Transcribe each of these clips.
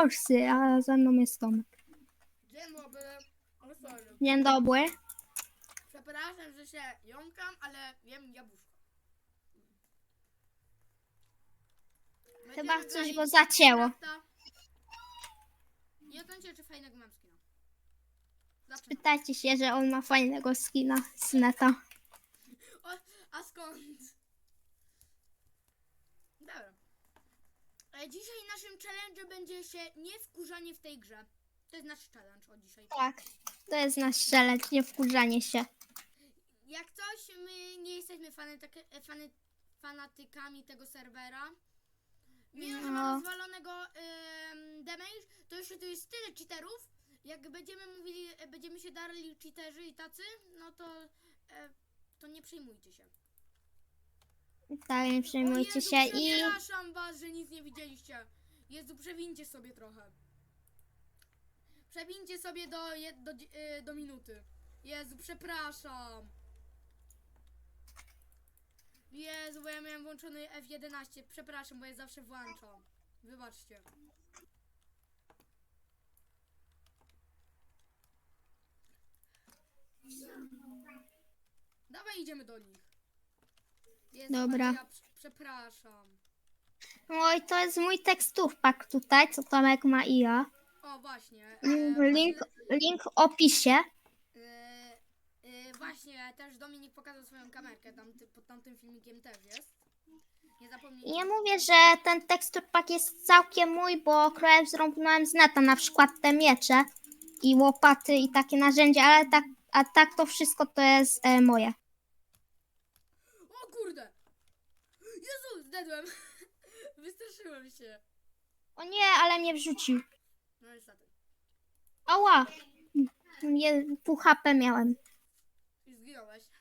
Polscy, a ze mną jest Tomek. Dzień dobry. O, sorry. Dzień dobry. Przepraszam, że się jąkam, ale jem jabłuszko. Chyba Będziemy coś grali go zacięło. Minecrafta. Nie ocenicie, czy fajnego mam skina. Zaczynam. Pytajcie się, że on ma fajnego skina z neta. O, a skąd? Dobra. E, Dzisiaj naszym challenge będzie się nie wkurzanie w tej grze. To jest nasz challenge od dzisiaj. Tak. To jest nasz challenge, nie wkurzanie się. Jak coś, my nie jesteśmy fanatyk- e, fany, fanatykami tego serwera. Mimo, że No. rozwalonego ym, damage, to jeszcze tu jest tyle cheaterów. Jak będziemy mówili, e, będziemy się darli cheaterzy i tacy, no to, e, to nie przejmujcie się. Tak, nie przejmujcie Jezu, się i Przepraszam was, że nic nie widzieliście. Jezu, przewincie sobie trochę. Przewincie sobie do, do, dzi- y, do minuty. Jezu, przepraszam. Jezu, bo ja miałem włączony F11. Przepraszam, bo ja zawsze włączam. Wybaczcie. Dawaj, idziemy do nich. Jezu, Dobra. Ja prze- przepraszam. Oj, to jest mój teksturpak tutaj, co Tomek ma i ja. O, właśnie. e, Mm, Link, link w opisie. e, e, właśnie, też Dominik pokazał swoją kamerkę, tam, ty, pod tamtym filmikiem też jest. Nie zapomnijcie. I nie mówię, że ten teksturpak jest całkiem mój, bo krojem zrobiłem z neta, na przykład te miecze i łopaty i takie narzędzia, ale tak, a tak to wszystko to jest e, moje. O kurde! Jezu, zdedłem. Wystraszyłem się. O nie, ale mnie wrzucił. No niestety. Ała! Je, pół HP miałem. I zginąłeś.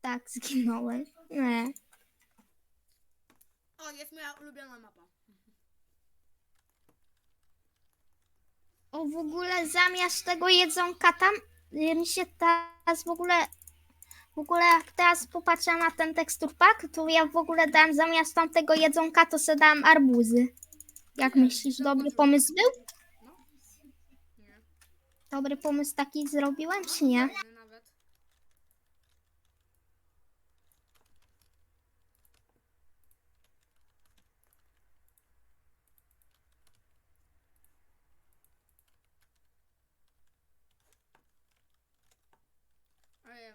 Tak, zginąłem. Nie. O, jest moja ulubiona mapa. O, w ogóle zamiast tego jedzonka tam y, mi się teraz w ogóle w ogóle jak teraz popatrzę na ten teksturpak, to ja w ogóle dałem zamiast tamtego jedzonka, to se dałem arbuzy. Jak myślisz, to dobry pomysł był? No. Dobry pomysł taki zrobiłem, czy nie? nie nawet. Ojej.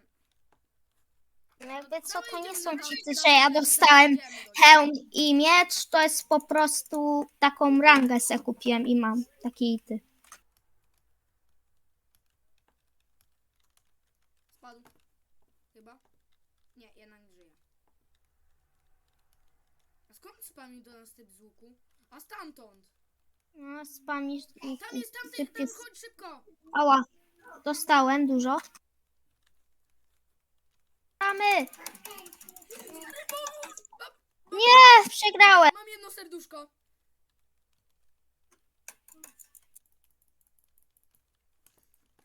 Jakby co, to nie są cheaty, że ja dostałem hełm i miecz, to jest po prostu taką rangę se kupiłem i mam takie ity. Spadł. Chyba? Nie, jednak żyje. A skąd spamił do nas typ z łuku? A stamtąd! No, spamisz. Tam jest tamten, tam chodź szybko! Ała, dostałem dużo. Mamy! Nie, przegrałem. Mam jedno serduszko.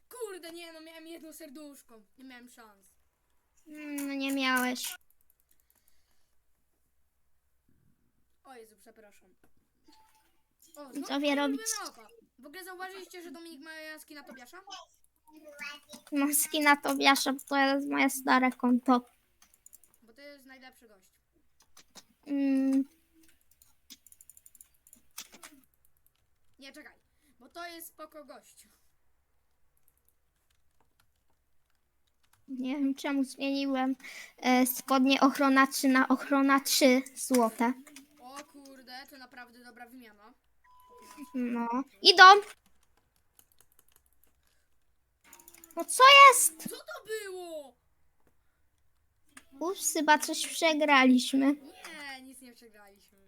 Kurde, nie no, miałem jedno serduszko. Nie miałem szans. Mm, No nie miałeś. O Jezu, przepraszam. O, znowu Co wie moja robić? W ogóle zauważyliście, że Dominik ma jaski na Tobiasza? Maski na to wiaszę, bo to jest moje stare konto. Bo to jest najlepszy gość. Mm, Nie, czekaj. Bo to jest spoko gościu. nie wiem czemu zmieniłem e, spodnie ochrona 3 na ochrona 3 złote. O kurde, to naprawdę dobra wymiana. No. Idą! No co jest? Co to było? Ups, chyba coś przegraliśmy. Nie, nic nie przegraliśmy.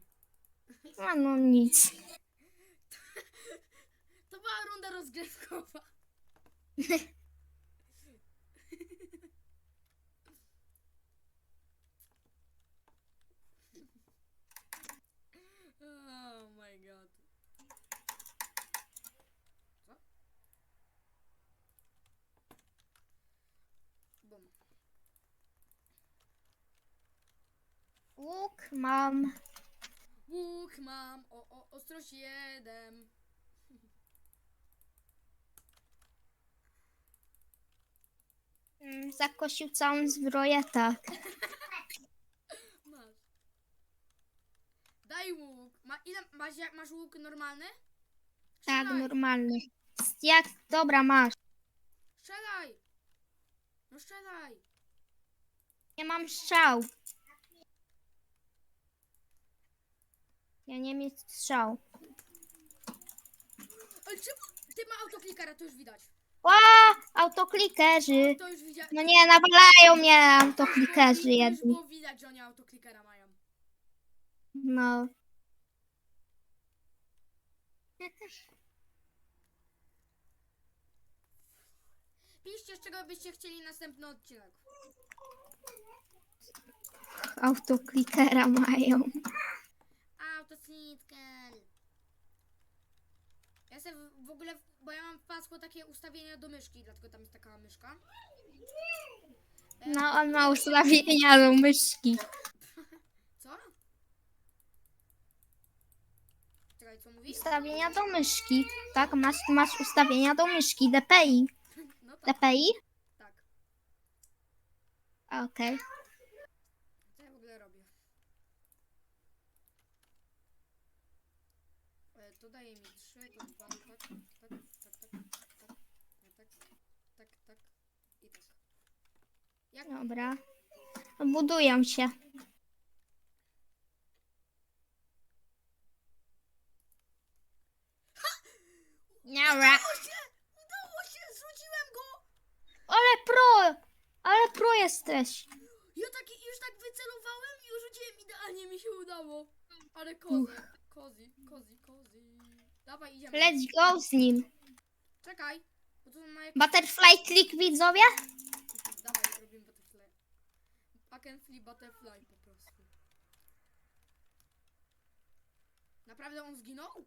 A no nic. To była runda rozgrzewkowa. Mam. Łuk mam, o, o, ostrość jeden. Mm, Zakosił całą zbroję, tak. Masz. Daj łuk. Ma, ile, masz, jak, masz łuk normalny? Tak, normalny. Jak, dobra, masz. strzelaj. No strzelaj. Nie mam strzał. Ja nie mieć strzał. Ale czemu ty ma autoklikera, to już widać. Ła! Autoklikerzy. To już widziałem. No nie, nawalają mnie autoklikerzy To już jedni. było widać, że oni autoklikera mają. No. Piszcie, z czego byście chcieli następny odcinek. Autoklikera mają. Autosnitkel. Ja sobie w- w ogóle, bo ja mam w pasku takie ustawienia do myszki, dlatego tam jest taka myszka. No, on ma ustawienia do myszki. Co? Czekaj, co mówi? Ustawienia do myszki. Tak, masz, masz ustawienia do myszki. DPI. No tak, DPI? tak. Okej. Dobra. Budują się. Dobra. Udało się! Udało się! Zrzuciłem go! Ale pro! Ale pro jesteś. Ja tak, już tak wycelowałem i rzuciłem idealnie mi się udało. Ale kozy, kozy, kozy, kozy. Dawaj, idziemy. Let's go z nim. Czekaj, bo tu ma jak... Butterfly click widzowie? Robimy butterfly. Flip butterfly po prostu. Naprawdę on zginął?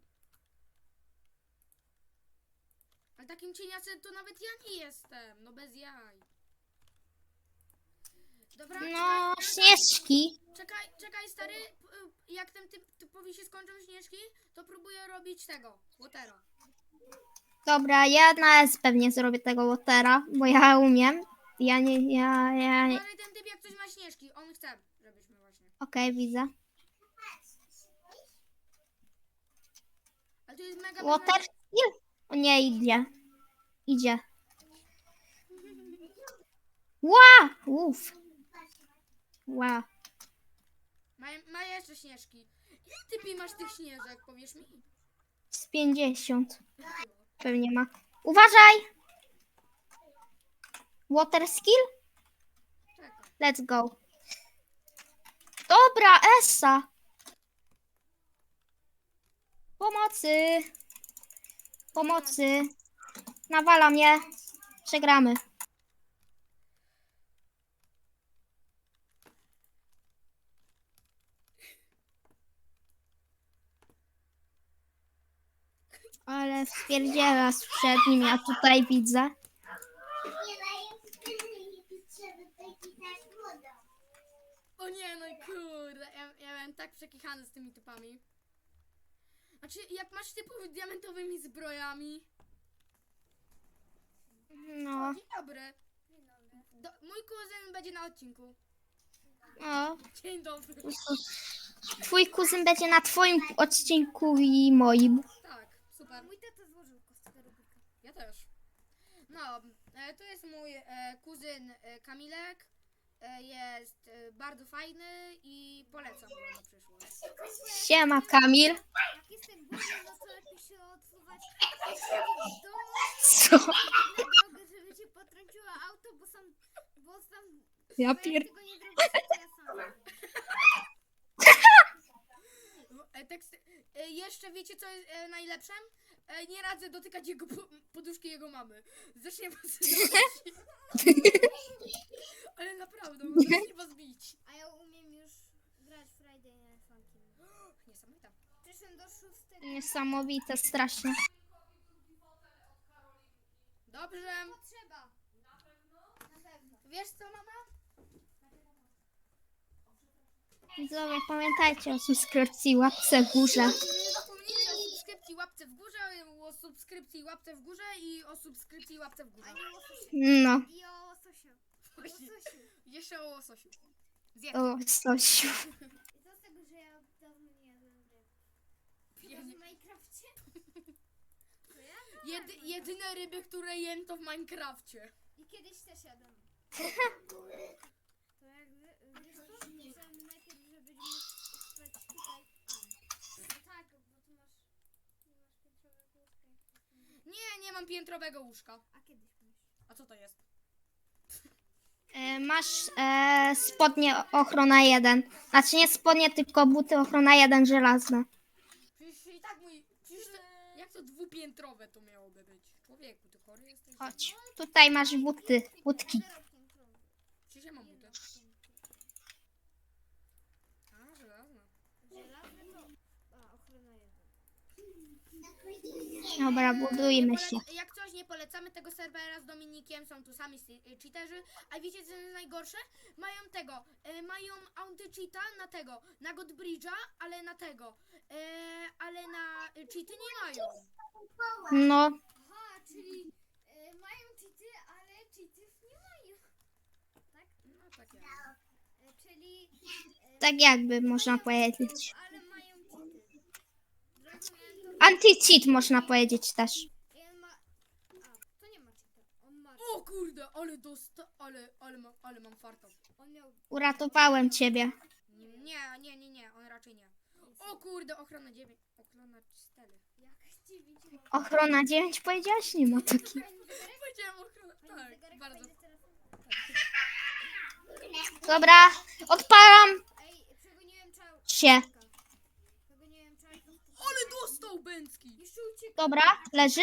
Ale takim cieniacem to nawet ja nie jestem. No bez jaj. Dobra, No, czekaj, śnieżki. czekaj, czekaj stary. P- y, Jak ten typ, typowi się skończą śnieżki, to próbuję robić tego, Watera. Dobra, ja na S pewnie zrobię tego watera, bo ja umiem. Ja nie, ja, ja... No ale ten typ jak coś ma śnieżki, on chce, żebyśmy właśnie. Okej, widzę. Ale to jest mega... Water skill? O nie, idzie. Idzie. Ła! Uff. Ła. Ma, ma jeszcze śnieżki. Ile ty pi masz tych śnieżek, powiesz mi? Z 50. Pewnie ma. Uważaj! Water skill? Let's go. Dobra, Essa. Pomocy. Pomocy. Nawala mnie. Przegramy. Ale wpierdziela przed nim, ja tutaj widzę. O nie, no i kurde, ja, ja byłem tak przekichany z tymi typami. Znaczy, jak masz typów diamentowymi zbrojami. No, Dzień dobry. Do, mój kuzyn będzie na odcinku. no. Dzień dobry. Twój kuzyn będzie na twoim odcinku i moim. Tak, super. Mój tata złożył kostkę Rubika. Ja też. No, e, to jest mój e, kuzyn e, Kamilek. E, jest e, bardzo fajny i polecam go na przyszłość. Siema, Kamil. Jak jestem głodny, no to lepiej się odsuwać domu Co? na drogę, żeby cię potrąciło auto, bo sam, bo sam, Ja bo pier... jak tego nie zrobisz, to ja sam. E, tekst, e, jeszcze wiecie co jest e, najlepsze? E, nie radzę dotykać jego po, poduszki jego mamy. Zacznie was Ale naprawdę, on zacznie was bić. A ja umiem już grać Friday Night Funkin'. Niesamowite. Przyszłem do szóstego. Niesamowite, strasznie. Dobrze. Trzeba. Na pewno. Wiesz co, mama? Widzowie, pamiętajcie o subskrypcji, łapce w górze. Subskrypcji, łapce w górze, o subskrypcji i łapce w górze i o subskrypcji łapce w górze. A nie łososie. No, I o łososiu. Jeszcze o łososiu. Zjedz. o, Stosiu. I co z tego, że ja dawno nie jadłem ryb? Ja Ja nie- w Minecrafcie? To ja? Jedy, jedyne ryby, które jem to w Minecrafcie. I kiedyś też jadłem. To jak wy- wiesz co? Chciałem najpierw, żebyś mógł spać tutaj. A, no tak, bo tu masz... Nie masz piętrowego łóżka. jak to jest. Nie, nie mam piętrowego łóżka. A kiedyś masz. A co to jest? E, masz e, spodnie ochrona 1. Znaczy nie spodnie, tylko buty ochrona 1 żelazne. Przecież i tak mój... Przecież to, jak to dwupiętrowe to miałoby być? Człowieku, ty chory jesteś? Chodź, tutaj masz buty, piętrowy. Przecież ja mam buty. Jedno piętro. A, żelazne. Żelazne to... A, ochrona jeden. Dobra, budujmy się. Pole- Jak coś nie polecamy tego serwera z Dominikiem, są tu sami si- y, cheaterzy, a wiecie co jest najgorsze? Mają tego, e, mają anty-cheata na tego, na Godbridge'a, ale na tego, e, ale na cheaty nie mają. No, Aha, czyli e, mają cheaty, ale cheatów nie mają. Tak? No tak. E, czyli... Tak jakby można powiedzieć. ale mają cheaty. Zrozumiałem to. Anti-cheat można powiedzieć też. I on ma... A, to nie ma cheata. On ma... O kurde, ale dosta, ale, ale, mam, ale mam farta. On miał... Uratowałem ciebie. Nie, nie, nie, nie, on raczej nie. O kurde, ochrona 9, ochrona 4. Jak dziewięć ma. Ochrona 9 powiedziałaś? Nie ma takiej. Powiedziałem ochrona, tak, bardzo. Dobra, odpalam Ej, przegoniłem czał... się. Przegoniłem czał... Ale Jeszcze uciekł. Dobra, leży.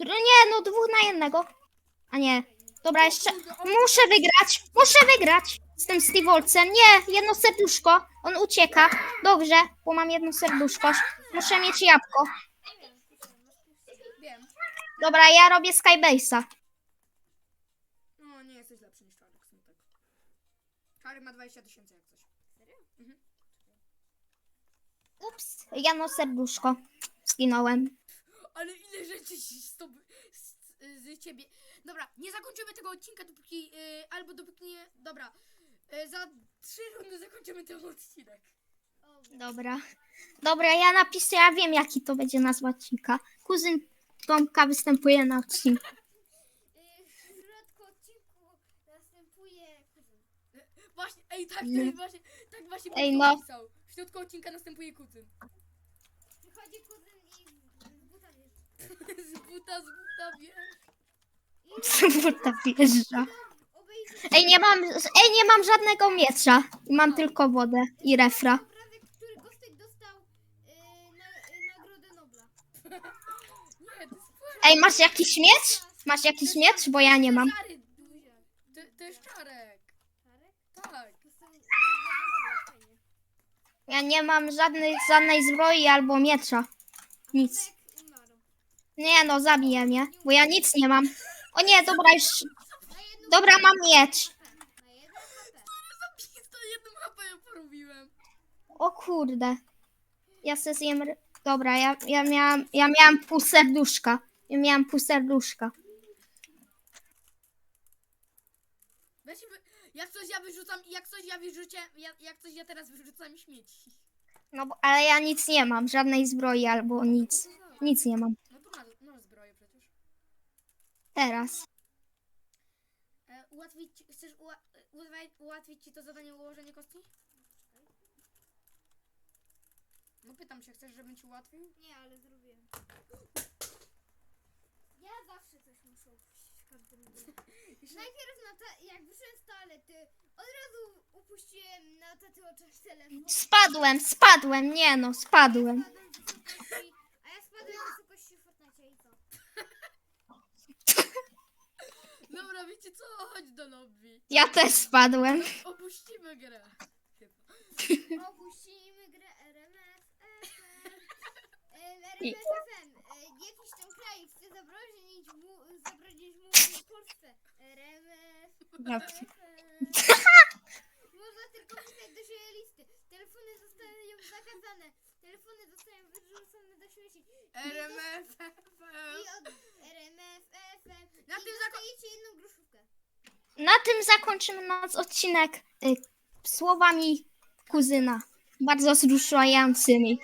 Dru- Nie, no dwóch na jednego. A nie. Dobra, jeszcze. Muszę wygrać. Muszę wygrać z tym Stevolcem. Nie, jedno serduszko. On ucieka. Dobrze, bo mam jedno serduszko. Muszę mieć jabłko. Wiem. Dobra, ja robię Skybase'a. No, nie jesteś lepszy niż Czarek, smutek. Czarek ma 20 tysięcy jak coś. Ups, jedno serduszko. Zginąłem. Ale ile rzeczy się z, tobą, z, z ciebie. Dobra, nie zakończymy tego odcinka, dopóki. y, albo dopóki nie. Dobra. y, za trzy rundy zakończymy ten odcinek. Dobra. Dobra, ja napiszę, ja wiem jaki to będzie nazwa odcinka. Kuzyn Tomka występuje na odcinku. Y, W środku odcinku następuje kuzyn. Właśnie, ej, tak, Nie. właśnie, tak właśnie Ej, Ej, no. napisał. W środku odcinka następuje kuzyn. Przychodzi kuzyn i z buta wjeżdża. z buta, z buta, wiesz. Buta wjeżdża. Ej, nie mam, ej, nie mam żadnego miecza. Mam tylko wodę i refra. który Gostek dostał y, na, y, Nagrodę Nobla. Nie, to jest Ej, masz jakiś miecz? Masz jakiś miecz? Bo ja nie mam. Czary, to, to jest czarek. Czarek? Tak. Ja nie mam żadnej, żadnej zbroi albo miecza. Nic. Nie no, zabiję mnie, bo ja nic nie mam. O nie, dobra, już. Dobra, mam miecz. To porobiłem. O kurde. Ja se zjem. Dobra, ja, ja, miałam, ja miałam pół serduszka. Ja miałam pół serduszka. Weź, wy- jak coś ja wyrzucam, jak coś ja wyrzucę, jak, jak coś ja teraz wyrzucam śmieci. No bo, ale ja nic nie mam, żadnej zbroi albo nic. Nic nie mam. No to masz, masz zbroję przecież. Teraz. E, ułatwić, ci- chcesz ua, ułatwić, ułatwić ci to zadanie ułożenie kostki? No pytam się, chcesz, żebym ci ułatwił? Nie, ale zrobiłem. Ja zawsze coś muszę w każdym dniu. Najpierw na ta, jak wyszedłem z toalety, od razu upuściłem na taty oczach telefon. Spadłem, spadłem, nie no, spadłem. Spadłem z wysokości, a ja spadłem z wysokości Fortnite i co? Dobra, wiecie co? Chodź do lobby. Ja też spadłem. Opuścimy grę. Chyba. Opuścimy grę RMF FM. Em, RMF FM. E, Jakiś tam kraj chce zabronić mu, w Polsce. RMF. Można tylko pisać do siebie listy. Telefony zostają zakazane. Telefony zostają wyrzucone do śmieci. RMF. RMF, Na tym dostajecie jedną groszówkę. Na tym zakończymy nasz odcinek y, słowami kuzyna. Bardzo wzruszającymi.